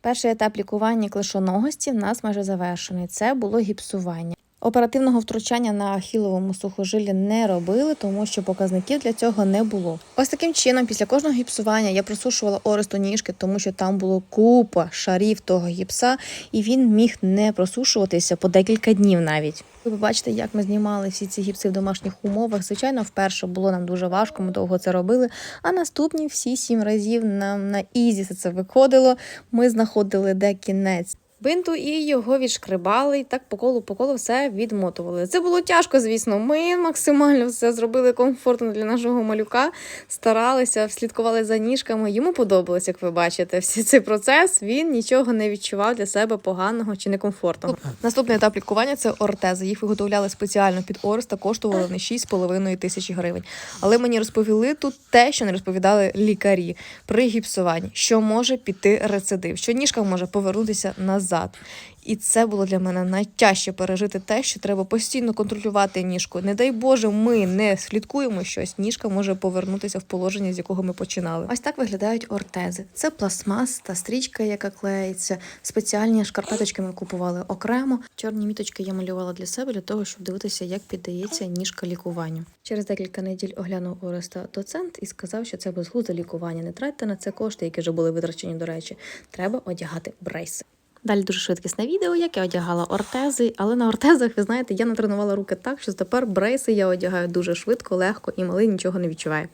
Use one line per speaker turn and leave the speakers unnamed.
Перший етап лікування клишоногості в нас майже завершений. Це було гіпсування. Оперативного втручання на ахіловому сухожилі не робили, тому що показників для цього не було. Ось таким чином, після кожного гіпсування я просушувала оресту ніжки, тому що там було купа шарів того гіпса, і він міг не просушуватися по декілька днів навіть. Ви побачите, як ми знімали всі ці гіпси в домашніх умовах. Звичайно, вперше було нам дуже важко, ми довго це робили. А наступні всі сім разів нам на ізі це виходило. Ми знаходили де кінець. Бинту і його відшкрибали, і так по колу по колу все відмотували. Це було тяжко, звісно. Ми максимально все зробили комфортно для нашого малюка, старалися, слідкували за ніжками. Йому подобалось, як ви бачите, всі цей процес. Він нічого не відчував для себе поганого чи некомфортного. Наступний етап лікування це ортези. Їх виготовляли спеціально під Ореста, коштували вони 6,5 тисячі гривень. Але мені розповіли тут те, що не розповідали лікарі при гіпсуванні, що може піти рецидив, що ніжка може повернутися назад. І це було для мене найтяжче пережити те, що треба постійно контролювати ніжку. Не дай Боже, ми не слідкуємо щось. Ніжка може повернутися в положення, з якого ми починали. Ось так виглядають ортези. Це пластмас та стрічка, яка клеїться. Спеціальні шкарпеточки ми купували окремо. Чорні міточки я малювала для себе для того, щоб дивитися, як піддається ніжка лікуванню. Через декілька неділь оглянув Ореста доцент і сказав, що це безглузде лікування. Не тратьте на це кошти, які вже були витрачені. До речі, треба одягати брейси. Далі дуже швидкісне відео, як я одягала ортези, але на ортезах, ви знаєте, я натренувала руки так, що тепер брейси я одягаю дуже швидко, легко і малий нічого не відчуває.